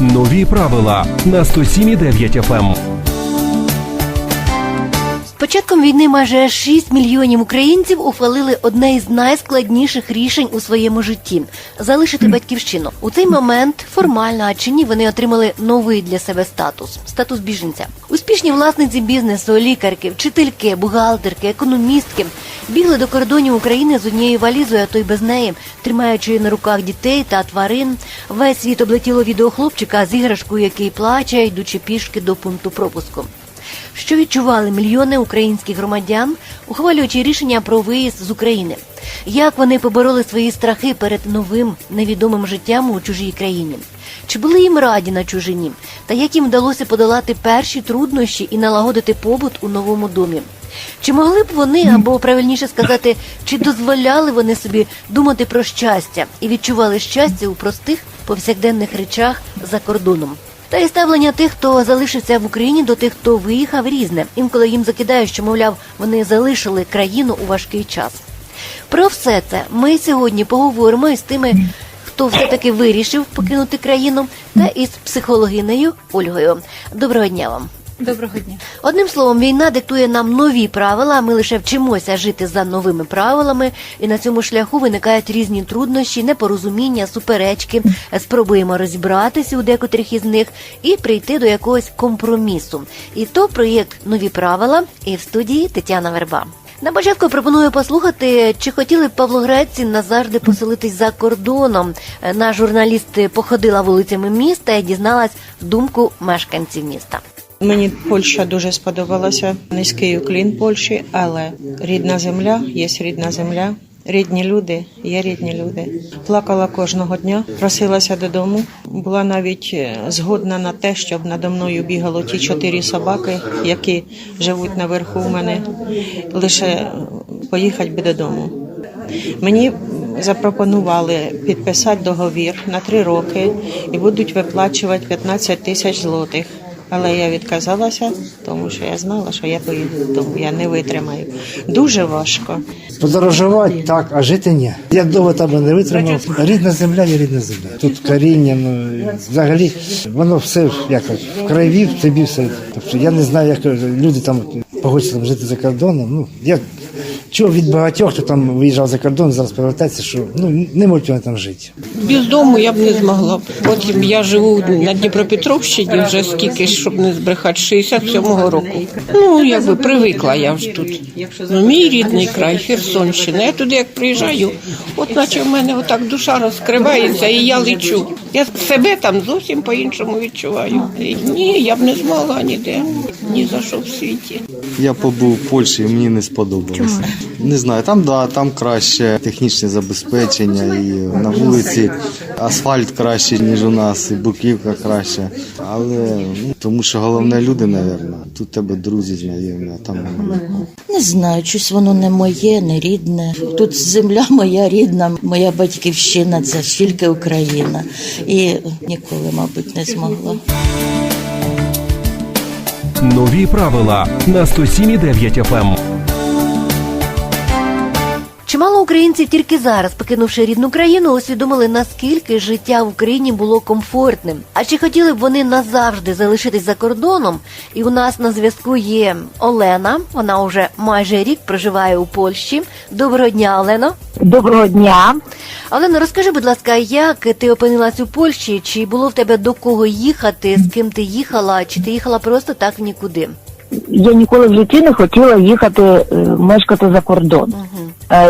Нові правила на 107,9 FM. Початком війни майже 6 мільйонів українців ухвалили одне із найскладніших рішень у своєму житті залишити батьківщину. У цей момент формально а чи ні вони отримали новий для себе статус статус біженця. Успішні власниці бізнесу, лікарки, вчительки, бухгалтерки, економістки бігли до кордонів України з однією валізою, а то й без неї, тримаючи на руках дітей та тварин. Весь світ облетіло відео хлопчика з іграшкою, який плаче, йдучи пішки до пункту пропуску. Що відчували мільйони українських громадян, ухвалюючи рішення про виїзд з України? Як вони побороли свої страхи перед новим невідомим життям у чужій країні? Чи були їм раді на чужині? Та як їм вдалося подолати перші труднощі і налагодити побут у новому домі? Чи могли б вони, або правильніше сказати, чи дозволяли вони собі думати про щастя і відчували щастя у простих повсякденних речах за кордоном? Та й ставлення тих, хто залишився в Україні, до тих, хто виїхав, різне. Інколи їм закидають, що мовляв, вони залишили країну у важкий час. Про все це ми сьогодні поговоримо із тими, хто все таки вирішив покинути країну, та із психологинею Ольгою. Доброго дня вам. Доброго дня. Одним словом, війна диктує нам нові правила. Ми лише вчимося жити за новими правилами, і на цьому шляху виникають різні труднощі, непорозуміння, суперечки. Спробуємо розібратися у декотрих із них і прийти до якогось компромісу. І то проєкт нові правила. І в студії Тетяна Верба. На початку пропоную послухати, чи хотіли б павлоградці назавжди поселитись за кордоном. Наш журналіст походила вулицями міста і дізналась думку мешканців міста. Мені Польща дуже сподобалася. Низький уклін Польщі, але рідна земля є рідна земля. Рідні люди є рідні люди. Плакала кожного дня, просилася додому. Була навіть е, згодна на те, щоб надо мною бігало ті чотири собаки, які живуть наверху у мене. Лише е, поїхати би додому. Мені запропонували підписати договір на три роки і будуть виплачувати 15 тисяч злотих. Але я відказалася, тому що я знала, що я поїду додому, я не витримаю. Дуже важко. Подорожувати так, а жити ні. Я довго там не витримав. Рідна земля є рідна земля. Тут коріння, ну взагалі воно все як в крові, в тобі все. Тобто я не знаю, як люди там погодяться жити за кордоном. Ну я чув від багатьох, хто там виїжджав за кордон, зараз повертається, що ну не можуть вони там жити. Без дому я б не змогла. От я живу на Дніпропетровщині вже скільки, щоб не збрехати, 67-го року. Ну, якби привикла я вже тут. Ну, мій рідний край, Херсонщина. Я туди як приїжджаю, от наче в мене отак душа розкривається і я лечу. Я себе там зовсім по-іншому відчуваю. Ні, я б не змогла ніде, ні за що в світі. Я побув в Польщі, і мені не сподобалося. Не знаю, там да, там краще технічне забезпечення, і на вулиці асфальт краще, ніж у нас, і буківка краще. Але ну, тому що головне люди, напевно. Тут тебе друзі знайомі, а там немає. Не знаю, щось воно не моє, не рідне. Тут земля моя рідна, моя батьківщина це тільки Україна. І ніколи, мабуть, не змогла. Нові правила на 107,9 FM. Чимало українців тільки зараз, покинувши рідну країну, усвідомили наскільки життя в Україні було комфортним. А чи хотіли б вони назавжди залишитись за кордоном? І у нас на зв'язку є Олена. Вона вже майже рік проживає у Польщі. Доброго дня, Олено. Доброго дня. Олено, розкажи, будь ласка, як ти опинилась у Польщі? Чи було в тебе до кого їхати? З ким ти їхала? Чи ти їхала просто так в нікуди? Я ніколи в житті не хотіла їхати е, мешкати за кордон. Е,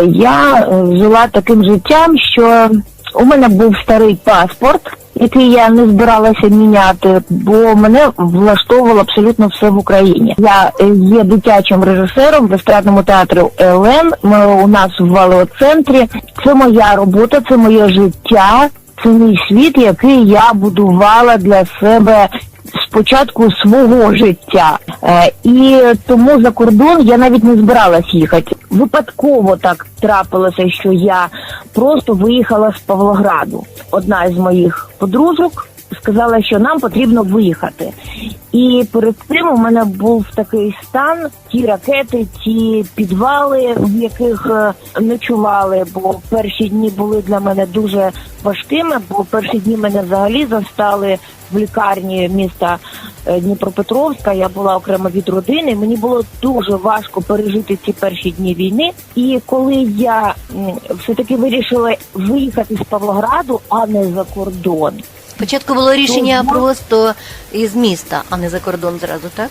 я е, жила таким життям, що у мене був старий паспорт, який я не збиралася міняти, бо мене влаштовувало абсолютно все в Україні. Я е, є дитячим режисером в естрадному театрі ЛН. Ми у нас в Валеоцентрі. Це моя робота, це моє життя. Це мій світ, який я будувала для себе початку свого життя. Е, і тому за кордон я навіть не збиралась їхати. Випадково так трапилося, що я просто виїхала з Павлограду. Одна із моїх подружок сказала, що нам потрібно виїхати. І перед цим у мене був такий стан: ті ракети, ті підвали, в яких е, ночували, бо перші дні були для мене дуже важкими, бо перші дні мене взагалі застали в лікарні міста е, Дніпропетровська. Я була окремо від родини. Мені було дуже важко пережити ці перші дні війни. І коли я все таки вирішила виїхати з Павлограду, а не за кордон. Спочатку було рішення Тому- просто із міста, а не за кордон зразу, так?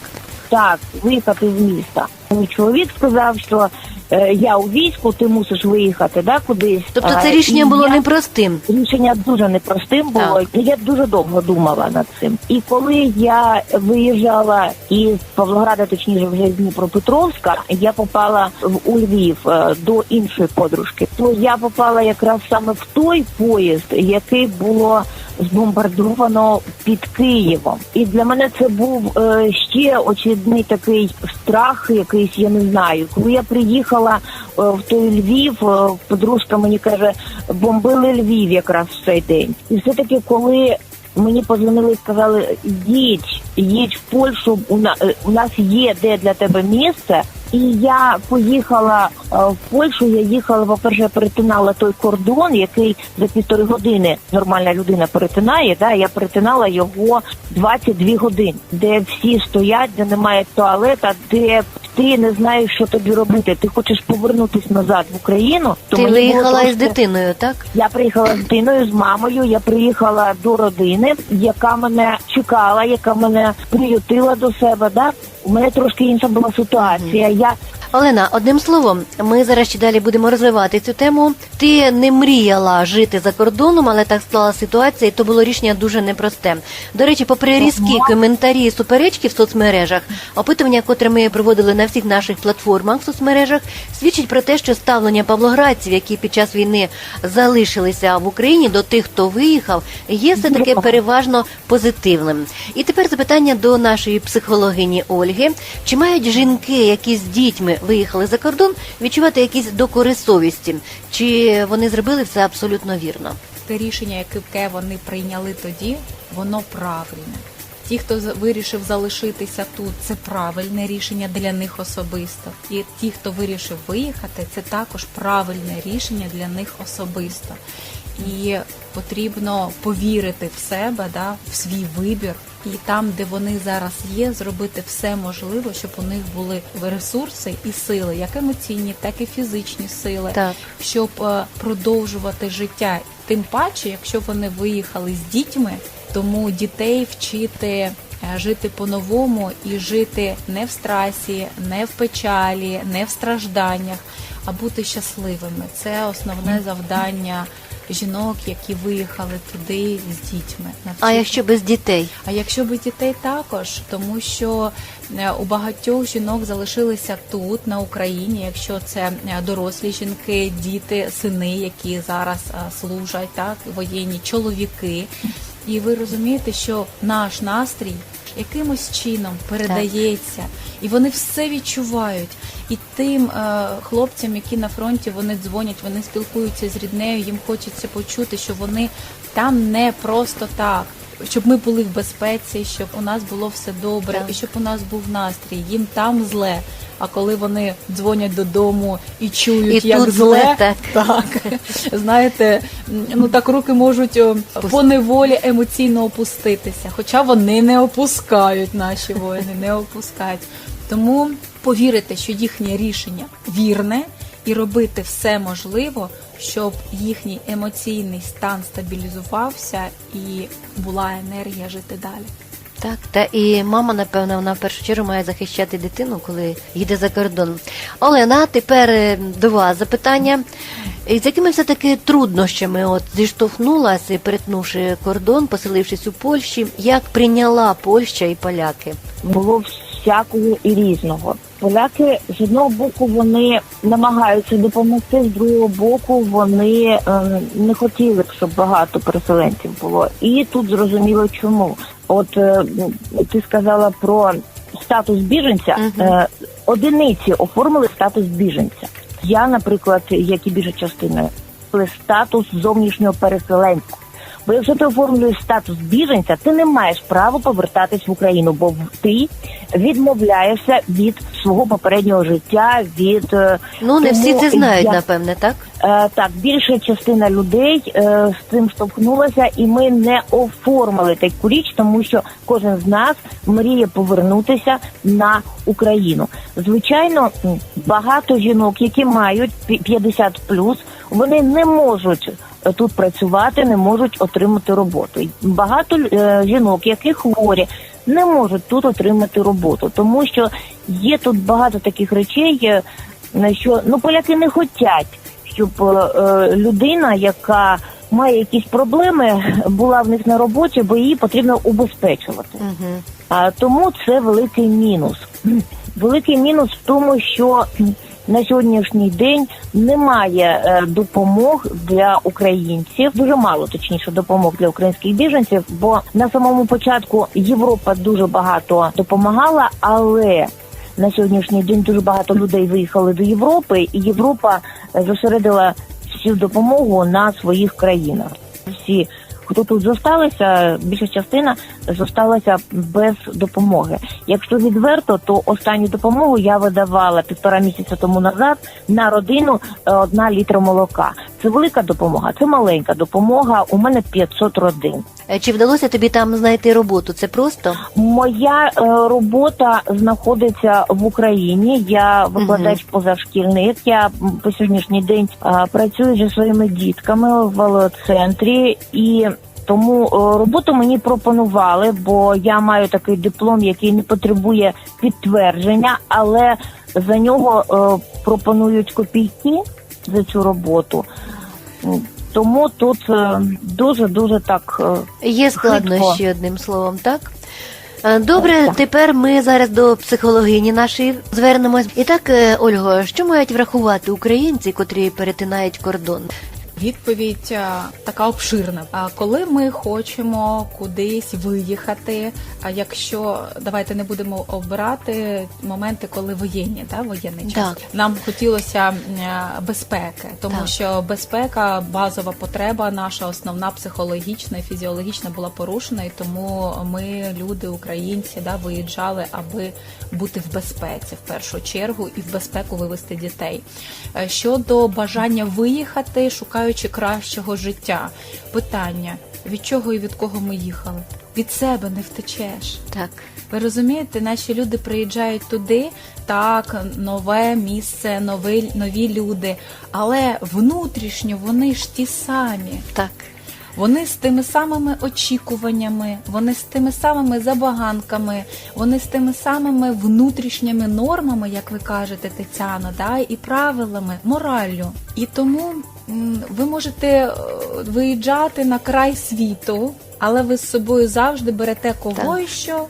Так, виїхати з міста. Мій чоловік сказав, що е, я у війську, ти мусиш виїхати да, кудись. Тобто А, це рішення і було я- непростим. Рішення дуже непростим було. Так. Я дуже довго думала над цим. І коли я виїжджала із Павлограда, точніше вже з Дніпропетровська, я попала в у Львів е, до іншої подружки. То я попала якраз саме в той поїзд, який було збомбардовано під Києвом. І для мене це був е, ще очевидний такий страх, якийсь я не знаю. Коли я приїхала е, в той Львів, е, подружка мені каже, бомбили Львів якраз в цей день. І все таки, коли мені позвонили і сказали, їдь, їдь в Польщу, у е, у нас є де для тебе місце. І я поїхала е, в Польщу. Я їхала, по-перше, перетинала той кордон, який за півтори години нормальна людина перетинає. Да, я перетинала його 22 години, де всі стоять, де немає туалета, де ти не знаєш, що тобі робити. Ти хочеш повернутися назад в Україну. то Ти виїхала із дитиною, так? я приїхала з дитиною, з мамою. Я приїхала до родини, яка мене чекала, яка мене приютила до себе. Да? У мене трошки інша була ситуація. Я Олена, одним словом, ми зараз ще далі будемо розвивати цю тему. Ти не мріяла жити за кордоном, але так склала ситуація, і то було рішення дуже непросте. До речі, попри різкі коментарі і суперечки в соцмережах, опитування, котре ми проводили на всіх наших платформах в соцмережах, свідчить про те, що ставлення павлоградців, які під час війни залишилися в Україні, до тих, хто виїхав, є все таки переважно позитивним. І тепер запитання до нашої психологині Ольги: чи мають жінки, які з дітьми виїхали за кордон, відчувати якісь докори совісті? Чи вони зробили все абсолютно вірно? те рішення, яке вони прийняли тоді, воно правильне. Ті, хто вирішив залишитися тут, це правильне рішення для них особисто. І ті, хто вирішив виїхати, це також правильне рішення для них особисто. І потрібно повірити в себе, да, в свій вибір, і там, де вони зараз є, зробити все можливе, щоб у них були ресурси і сили, як емоційні, так і фізичні сили Так. щоб е, продовжувати життя. Тим паче, якщо вони виїхали з дітьми, тому дітей вчити е, жити по-новому і жити не в страсі, не в печалі, не в стражданнях, а бути щасливими. Це основне завдання жінок, які виїхали туди з дітьми. А якщо без дітей? а якщо би дітей також, тому що е, у багатьох жінок залишилися тут, на Україні, якщо це е, дорослі жінки, діти, сини, які зараз е, служать, так воєнні чоловіки. І ви розумієте, що наш настрій якимось чином передається, і вони все відчувають. І тим е, хлопцям, які на фронті вони дзвонять, вони спілкуються з ріднею, їм хочеться почути, що вони там не просто так. Щоб ми були в безпеці, щоб у нас було все добре, Так. і щоб у нас був настрій. Їм там зле. А коли вони дзвонять додому і чують, І як тут зле, зле, так знаєте, ну так руки можуть о, по неволі емоційно опуститися. Хоча вони не опускають наші воїни, не опускають. Тому повірити, що їхнє рішення вірне, і робити все можливо, щоб їхній емоційний стан стабілізувався і була енергія жити далі. Так, та і мама, напевно, вона в першу чергу має захищати дитину, коли їде за кордон. Олена, тепер е, до вас запитання. І З якими все-таки труднощами от зіштовхнулася, перетнувши кордон, поселившись у Польщі, як прийняла Польща і поляки? було всякого і різного. Поляки з одного боку вони намагаються допомогти, з другого боку вони ем, не хотіли б, щоб багато переселенців було. І тут зрозуміло чому. От е, ти сказала про статус біженця. Е, одиниці оформили статус біженця. Я, наприклад, як і біжа частиною, статус зовнішнього переселенця. Бо якщо ти оформлюєш статус біженця, ти не маєш права повертатись в Україну, бо ти відмовляєшся від свого попереднього життя. Від е, Ну не всі це знають, я- напевне, так? Е, так, більша частина людей е, з цим столкнулася, і ми не оформили таку річ, тому що кожен з нас мріє повернутися на Україну. Звичайно, багато жінок, які мають пі- 50 вони не можуть е, тут працювати, не можуть отримати роботу. Багато е, жінок, які хворі, не можуть тут отримати роботу, тому що є тут багато таких речей, е, на що ну поляки не хочуть щоб людина, яка має якісь проблеми, була в них на роботі, бо її потрібно убезпечувати. Угу. А тому це великий мінус. Великий мінус в тому, що на сьогоднішній день немає е, допомог для українців. Дуже мало точніше допомог для українських біженців. Бо на самому початку Європа дуже багато допомагала, але на сьогоднішній день дуже багато людей виїхали до Європи, і Європа е, зосередила всю допомогу на своїх країнах. Всі, хто тут зосталися, більша частина зосталася без допомоги. Якщо відверто, то останню допомогу я видавала півтора місяця тому назад на родину е, одна літра молока. Це велика допомога, це маленька допомога. У мене 500 родин. Е, Чи вдалося тобі там знайти роботу? Це просто? Моя е, робота знаходиться в Україні. Я викладач позашкільник. Я по сьогоднішній день е, працюю зі своїми дітками в велоцентрі і. Тому роботу мені пропонували, бо я маю такий диплом, який не потребує підтвердження, але за нього пропонують копійки за цю роботу. Тому тут дуже дуже так е, Є складнощі, Хитко. одним словом, так? Е, Добре, тепер ми зараз до психологині нашої звернемось. І так, е, Ольго, що мають врахувати українці, котрі перетинають кордон? Відповідь е, така обширна. А коли ми хочемо кудись виїхати, а якщо давайте не будемо обирати моменти, коли воєнні, та воєнний час, Так. нам хотілося е, безпеки, тому Так. що безпека базова потреба, наша основна психологічна і фізіологічна була порушена, і тому ми, люди, українці, да, виїжджали, аби бути в безпеці в першу чергу і в безпеку вивести дітей. Е, Щодо бажання виїхати, шукаючи кращого життя, питання від чого і від кого ми їхали? Від себе не втечеш. Так. Ви розумієте, наші люди приїжджають туди, так, нове місце, нові, нові люди, але внутрішньо вони ж ті самі. Так. Вони з тими самими очікуваннями, вони з тими самими забаганками, вони з тими самими внутрішніми нормами, як ви кажете, Тетяно, да, і правилами, мораллю. І тому ви можете е, виїжджати на край світу, але ви з собою завжди берете кого і що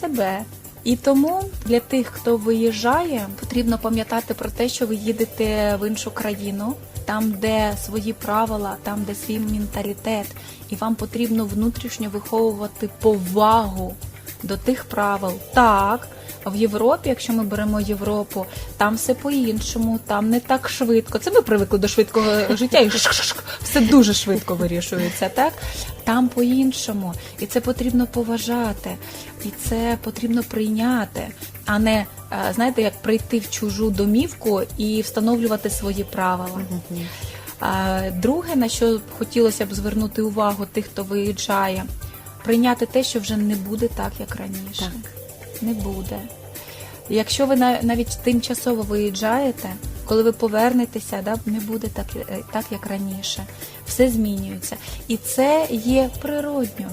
себе. І тому для тих, хто виїжджає, потрібно пам'ятати про те, що ви їдете в іншу країну, там, де свої правила, там, де свій менталітет, і вам потрібно внутрішньо виховувати повагу до тих правил. Так, в Європі, якщо ми беремо Європу, там все по-іншому, там не так швидко. Це ми привикли до швидкого життя, і все дуже швидко вирішується, так? Там по-іншому. І це потрібно поважати, і це потрібно прийняти, а не е, знаєте, як прийти в чужу домівку і встановлювати свої правила. Друге, на що хотілося б звернути увагу тих, хто виїжджає, прийняти те, що вже не буде так, як раніше. Не буде. Якщо ви навіть тимчасово виїжджаєте, коли ви повернетеся, да, не буде так, е, так, як раніше. Все змінюється. І це є природньо.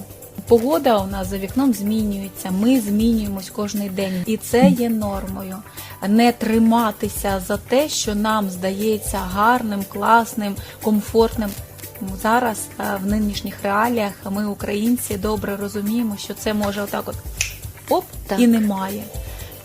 Погода у нас за вікном змінюється, ми змінюємось кожен день, і це є нормою. Не триматися за те, що нам здається гарним, класним, комфортним. Зараз е, в нинішніх реаліях ми, українці, добре розуміємо, що це може отак от оп Так. і немає.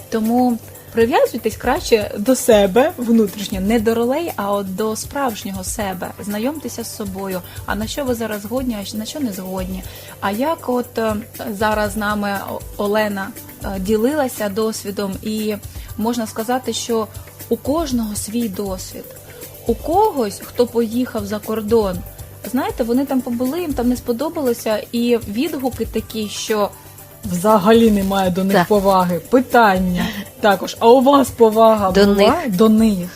Тому прив'язуйтесь краще до себе внутрішньо, не до ролей, а от до справжнього себе. Знайомтеся з собою. А на що ви зараз згодні, а на що не згодні? А як от е, зараз з нами Олена е, ділилася досвідом, і можна сказати, що у кожного свій досвід. У когось, хто поїхав за кордон, знаєте, вони там побули, їм там не сподобалося, і відгуки такі, що взагалі немає до них Так. поваги. Питання також. А у вас повага До була них. до них?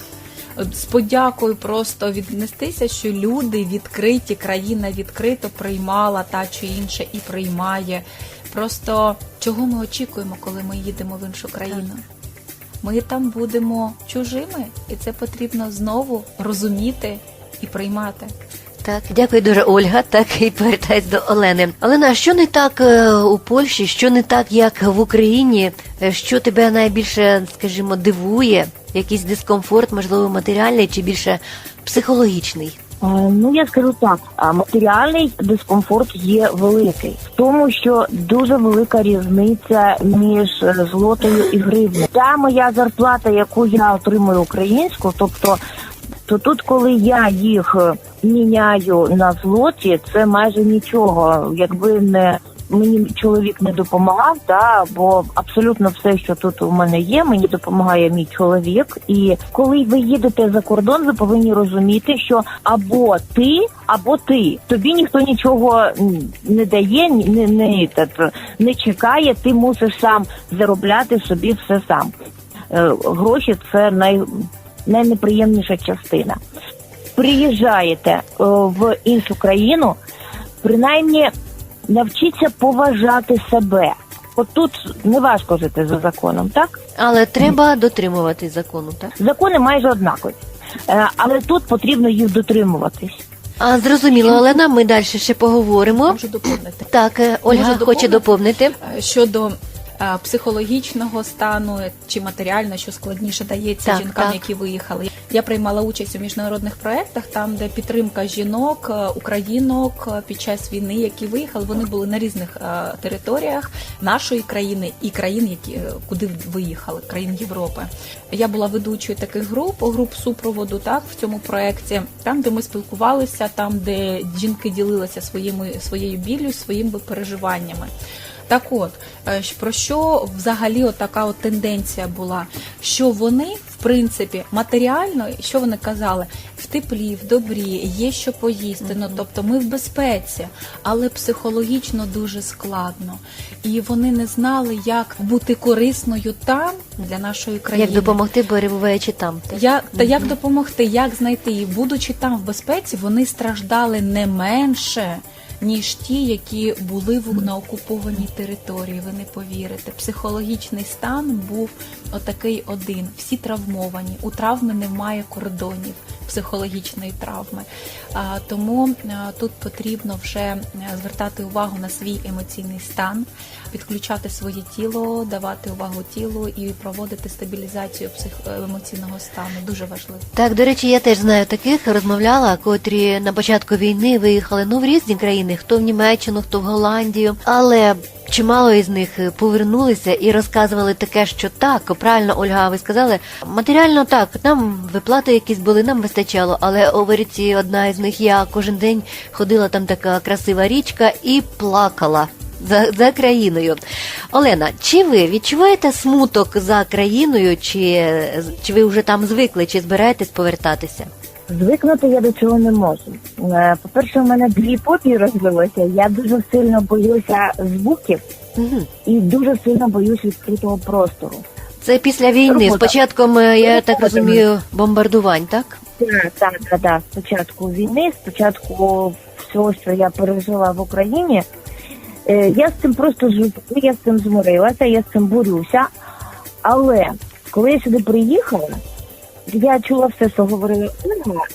От З подякою просто віднестися, що люди відкриті, країна відкрито приймала та чи інше і приймає. Просто чого ми очікуємо, коли ми їдемо в іншу країну? Ми там будемо чужими, і це потрібно знову розуміти і приймати. Так, дякую дуже, Ольга. Так і повертаюсь до Олени. Олена, що не так е, у Польщі? Що не так, як в Україні? Е, Що тебе найбільше, скажімо, дивує? Якийсь дискомфорт, можливо, матеріальний чи більше психологічний? Е, Ну я скажу так, а матеріальний дискомфорт є великий в тому, що дуже велика різниця між злотою і гривнею. Та моя зарплата, яку я отримую українську, тобто то тут, коли я їх міняю на злоті, це майже нічого. Якби не мені чоловік не допомагав, та бо абсолютно все, що тут у мене є, мені допомагає мій чоловік. І коли ви їдете за кордон, ви повинні розуміти, що або ти, або ти. Тобі ніхто нічого не дає, не, не, не чекає. Ти мусиш сам заробляти собі все сам. Е, Гроші це най, найнеприємніша частина. Приїжджаєте е, в іншу країну, принаймні навчіться поважати себе. От тут не важко жити за законом, так? Але треба дотримуватись закону, так? Закони майже однакові. Е, Але тут потрібно їх дотримуватись. А зрозуміло, Олена, ми далі ще поговоримо. Можу доповнити. Так, е, Ольга Можу хоче доповнити. Щодо психологічного стану е, чи матеріально, що складніше дається Так, жінкам, так. які виїхали. Я приймала участь у міжнародних проєктах, там, де підтримка жінок, е, українок е, під час війни, які виїхали, вони були на різних е, територіях нашої країни і країн, які е, куди виїхали, країн Європи. Я була ведучою таких груп, груп супроводу, так в цьому проєкті, там, де ми спілкувалися, там, де жінки ділилися своїми своєю біллю, своїми переживаннями. Так от, е, про що взагалі така от тенденція була? Що вони, в принципі, матеріально, що вони казали, в теплі, в добрі, є що поїсти. Ну тобто ми в безпеці, але психологічно дуже складно. І вони не знали, як бути корисною там для нашої країни. Як допомогти, перебуваючи там. Як та як допомогти, як знайти її? Будучи там в безпеці, вони страждали не менше. Ніж ті, які були в на окупованій території, ви не повірите. Психологічний стан був отакий один. Всі травмовані. У травми немає кордонів психологічної травми. Тому тут потрібно вже е, звертати увагу на свій емоційний стан, підключати своє тіло, давати увагу тілу і проводити стабілізацію псих... емоційного стану. Дуже важливо. Так, до речі, я теж знаю таких, розмовляла, котрі на початку війни виїхали ну в різні країни, хто в Німеччину, хто в Голландію, але. Чимало із них е, повернулися і розказували таке, що так, правильно, Ольга, ви сказали, матеріально так, нам виплати якісь були, нам вистачало, але говорить, одна із них я кожен день ходила там така красива річка і плакала за, за країною. Олена, чи ви відчуваєте смуток за країною, чи, чи ви вже там звикли, чи збираєтесь повертатися? Звикнути я до цього не можу. Е, По-перше, у мене дві фобії розвилося. Я дуже сильно боюся звуків Мгм. і дуже сильно боюсь відкритого простору. Це після війни, з початком, е, я так розумію, бомбардувань, так? Так, так, так, так. Спочатку війни, спочатку всього, що я пережила в Україні. Е, Я з цим просто живу, я з цим змирилася, я з цим борюся. Але коли я сюди приїхала, я чула все, що говорила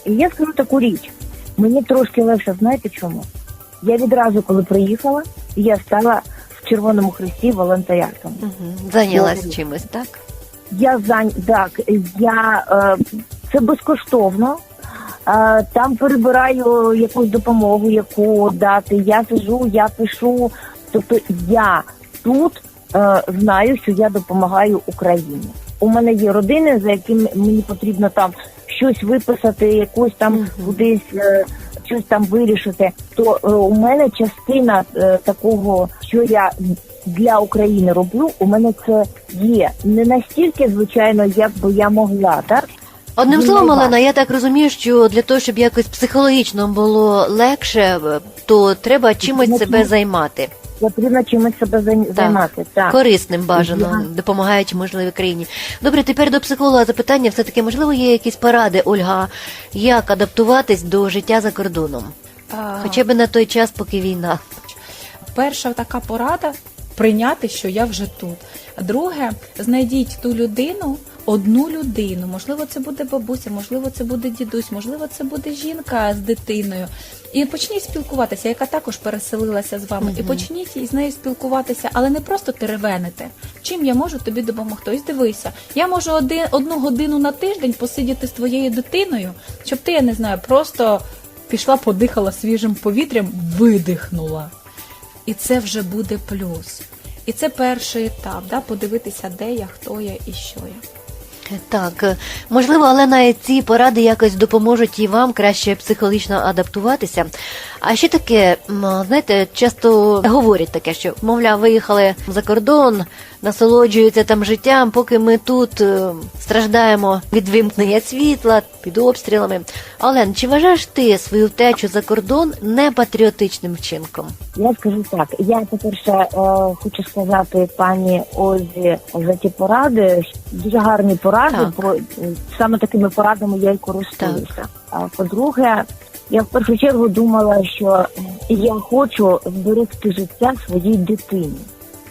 і я скажу таку річ. Мені трошки легше, знаєте чому? Я відразу, коли приїхала, я стала в Червоному Хресті волонтером. Угу. Зайнялась чимось, так? Я зань... так, я е, це безкоштовно. Там перебираю якусь допомогу, яку дати. Я сижу, я пишу. Тобто я тут е, знаю, що я допомагаю Україні. У мене є родини, за якими мені потрібно там щось виписати, якусь там кудись. е, Щось там вирішити, то е, у мене частина е, такого, що я для України роблю, у мене це є не настільки, звичайно, як би я могла, так Одним словом, найважчий. Олена, я так розумію, що для того, щоб якось психологічно було легше, то треба чимось себе займати. Потрібно чимось себе зай- займати. Так. Корисним бажано, допомагаючи можливо країні. Добре, тепер до психолога запитання. Все таки, можливо, є якісь поради, Ольга, як адаптуватись до життя за кордоном, А, хоча б на той час, поки війна. Перша така порада прийняти, що я вже тут. Друге, знайдіть ту людину, одну людину. Можливо, це буде бабуся, можливо, це буде дідусь, можливо, це буде жінка з дитиною. І почніть спілкуватися, яка також переселилася з вами. І почніть із нею спілкуватися, але не просто теревенити. Чим я можу тобі допомогти? Ось дивися, я можу один, одну годину на тиждень посидіти з твоєю дитиною, щоб ти, я не знаю, просто пішла, подихала свіжим повітрям, видихнула. І це вже буде плюс. І це перший етап, да, подивитися, де я, хто я і що я. Так, е, можливо, але на ці поради якось допоможуть і вам краще психологічно адаптуватися. А ще таке, знаєте, часто говорять таке, що, мовляв, виїхали за кордон, насолоджуються там життям, поки ми тут е, страждаємо від вимкнення світла, під обстрілами. Олен, чи вважаєш ти свою втечу за кордон непатріотичним вчинком? Я скажу так. Я по-перше е, хочу сказати пані Озі за ті поради. Дуже гарні поради. Так. Про саме такими порадами я й користуюся. А по-друге, я в першу чергу думала, що я хочу зберегти життя своїй дитині.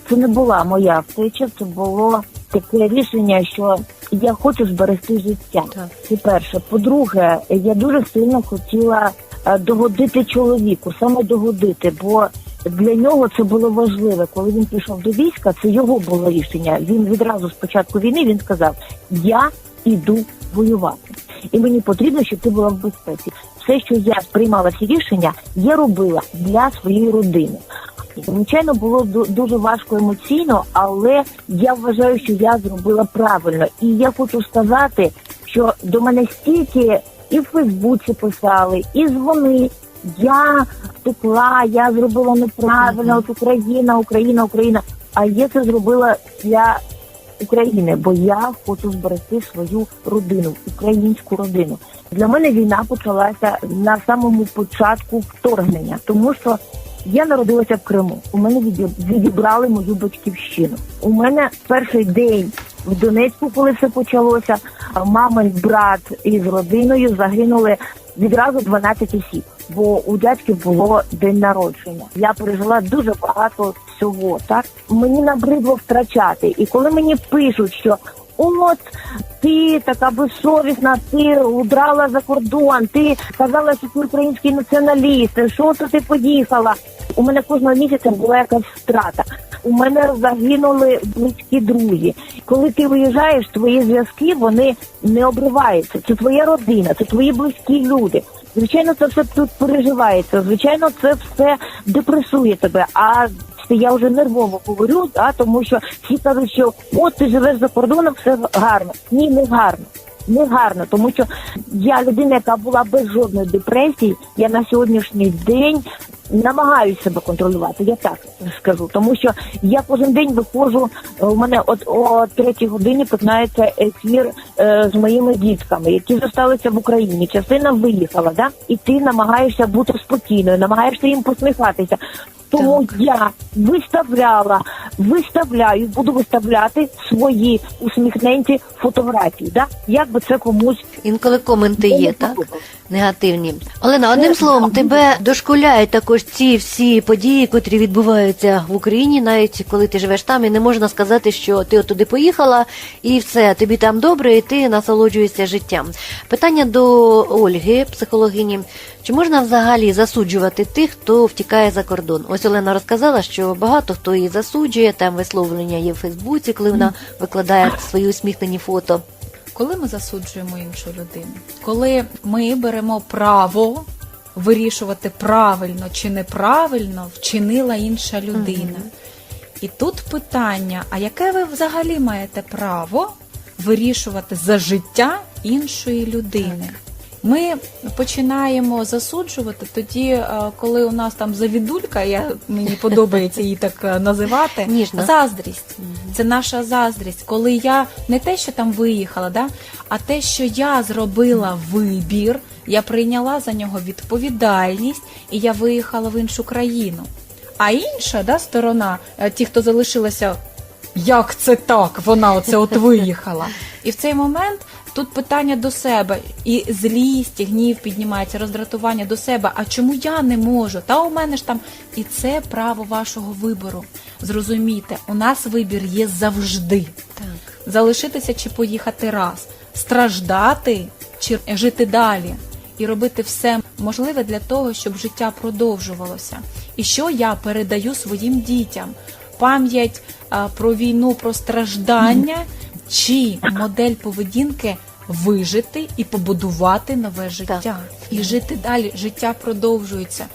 Це не була моя втеча, це було таке рішення, що я хочу зберегти життя. Це перше. По-друге, я дуже сильно хотіла е, догодити чоловіку, саме догодити, бо для нього це було важливо. Коли він пішов до війська, це його було рішення. Він відразу з початку війни він сказав: Я іду воювати, і мені потрібно, щоб ти була в безпеці. Все, що я приймала ці рішення, я робила для своєї родини. Звичайно, було ду- дуже важко емоційно, але я вважаю, що я зробила правильно. І я хочу сказати, що до мене стільки і в Фейсбуці писали, і дзвони. Я втекла, я зробила неправильно, от Україна, Україна, Україна. А я це зробила для України, бо я хочу зберегти свою родину, українську родину. Для мене війна почалася на самому початку вторгнення, тому що я народилася в Криму. У мене відіб- відібрали мою батьківщину. У мене перший день в Донецьку, коли все почалося, мамин брат із родиною загинули відразу 12 осіб. Бо у дядьків було день народження. Я пережила дуже багато всього. Так мені набридло втрачати. І коли мені пишуть, що от ти така безсовісна, ти удрала за кордон, ти казала, що ти український націоналіст, що то ти поїхала. У мене кожного місяця була якась втрата. У мене загинули близькі друзі. Коли ти виїжджаєш, твої зв'язки вони не обриваються. Це твоя родина, це твої близькі люди. Звичайно, це все тут переживається. Звичайно, це все депресує тебе. А я вже нервово говорю, а тому що всі кажуть, що от ти живеш за кордоном, все гарно. Ні, не гарно. Не гарно, тому що я людина, яка була без жодної депресії, я на сьогоднішній день намагаюся себе контролювати. Я так скажу, тому що я кожен день виходжу. е, У мене от о третій годині починається ефір е, з моїми дітками, які зосталися в Україні. Частина виїхала, да і ти намагаєшся бути спокійною, намагаєшся їм посміхатися. Тому я виставляла, виставляю, буду виставляти свої усміхненті фотографії. Да? Як би це комусь Інколи коменти є, так? Негативні. Олена, одним словом, тебе дошкуляють також ці всі події, котрі відбуваються в Україні, навіть коли ти живеш там, і не можна сказати, що ти от туди поїхала, і все, тобі там добре, і ти насолоджуєшся життям. Питання до Ольги, психологині. Чи можна взагалі засуджувати тих, хто втікає за кордон? Ось Олена розказала, що багато хто її засуджує, там висловлення є в Фейсбуці, коли вона викладає свої усміхнені фото. Коли ми засуджуємо іншу людину, коли ми беремо право вирішувати правильно чи неправильно вчинила інша людина. І тут питання: а яке ви взагалі маєте право вирішувати за життя іншої людини? Ми починаємо засуджувати тоді, е, коли у нас там завідулька, я мені подобається її так е, називати. Ніжно. Заздрість. Це наша заздрість, коли я не те, що там виїхала, да, а те, що я зробила вибір, я прийняла за нього відповідальність і я виїхала в іншу країну. А інша да, сторона, е, ті, хто залишилася, як це так? Вона оце от виїхала. І в цей момент тут питання до себе, і злість, і гнів піднімається, роздратування до себе. А чому я не можу? Та у мене ж там і це право вашого вибору. Зрозумійте, у нас вибір є завжди. Так. Залишитися чи поїхати раз, страждати чи жити далі. І робити все можливе для того, щоб життя продовжувалося. І що я передаю своїм дітям? Пам'ять про війну, про страждання чи модель поведінки вижити і побудувати нове життя, Так. і жити далі. Життя продовжується.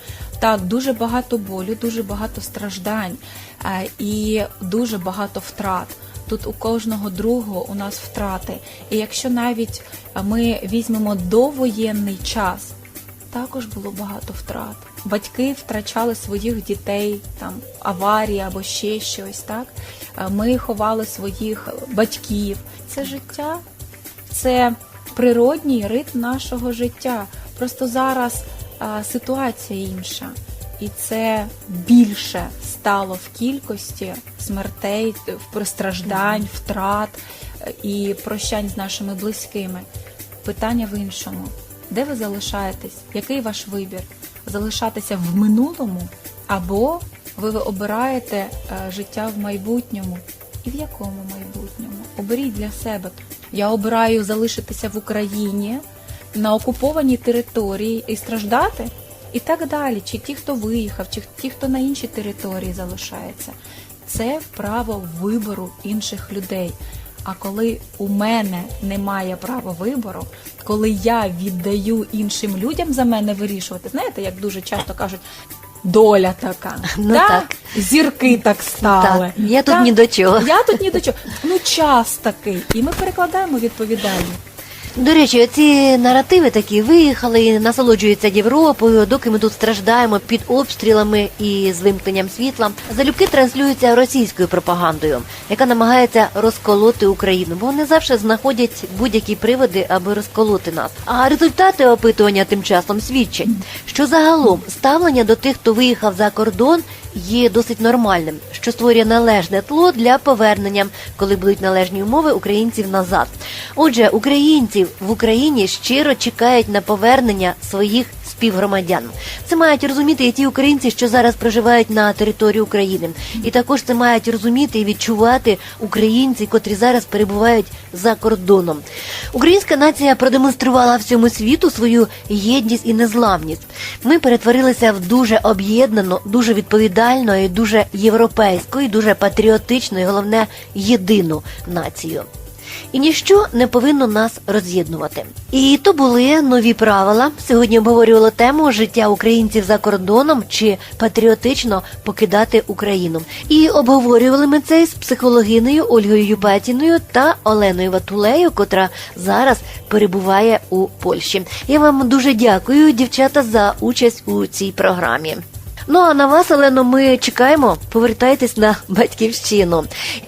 Так, дуже багато болю, дуже багато страждань е, і дуже багато втрат. Тут у кожного другого у нас втрати. І якщо навіть е, ми візьмемо довоєнний час, також було багато втрат. Батьки втрачали своїх дітей, там аварія або ще щось. Так Е, ми ховали своїх батьків. Це життя, це природній ритм нашого життя. Просто зараз а, ситуація інша, і це більше стало в кількості смертей, в- страждань, втрат е, і прощань з нашими близькими. Питання в іншому: де ви залишаєтесь? Який ваш вибір? Залишатися в минулому або ви обираєте е, життя в майбутньому? І в якому майбутньому? Оберіть для себе. Я обираю залишитися в Україні на окупованій території і страждати, і так далі. Чи ті, хто виїхав, чи ті, хто на іншій території залишається. Це право вибору інших людей. А коли у мене немає права вибору, коли я віддаю іншим людям за мене вирішувати, знаєте, як дуже часто кажуть, доля така, Ну да? так. зірки так стали. Так, я тут Да? ні до чого. Я тут ні до чого. Ну час такий, і ми перекладаємо відповідальність. До речі, ці наративи такі виїхали і насолоджуються Європою, доки ми тут страждаємо під обстрілами і з вимкненням світла. Залюбки транслюються російською пропагандою, яка намагається розколоти Україну, бо вони завжди знаходять будь-які приводи, аби розколоти нас. А результати опитування тим часом свідчать, що загалом ставлення до тих, хто виїхав за кордон, є досить нормальним, що створює належне тло для повернення, коли будуть належні умови українців назад. Отже, українців в Україні щиро чекають на повернення своїх співгромадян. Це мають розуміти і ті українці, що зараз проживають на території України, і також це мають розуміти і відчувати українці, котрі зараз перебувають за кордоном. Українська нація продемонструвала всьому світу свою єдність і незламність. Ми перетворилися в дуже об'єднану, дуже відповідальну і дуже європейську, і дуже патріотичну, і головне єдину націю. І ніщо не повинно нас роз'єднувати. І то були нові правила. Сьогодні обговорювали тему життя українців за кордоном чи патріотично покидати Україну. І обговорювали ми це з психологинею Ольгою Юпатіною та Оленою Ватулею, котра зараз перебуває у Польщі. Я вам дуже дякую, дівчата, за участь у цій програмі. Ну а на вас, Олено, ми чекаємо. Повертайтесь на батьківщину.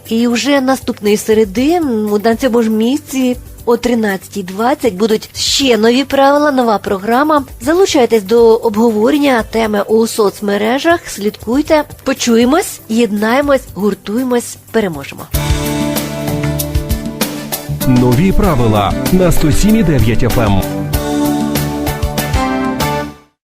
І вже наступної середи на цьому ж місці. О 13.20 будуть ще нові правила, нова програма. Залучайтесь до обговорення теми у соцмережах. Слідкуйте, почуємось, єднаємось, гуртуємось, переможемо. Нові правила на 107,9 FM.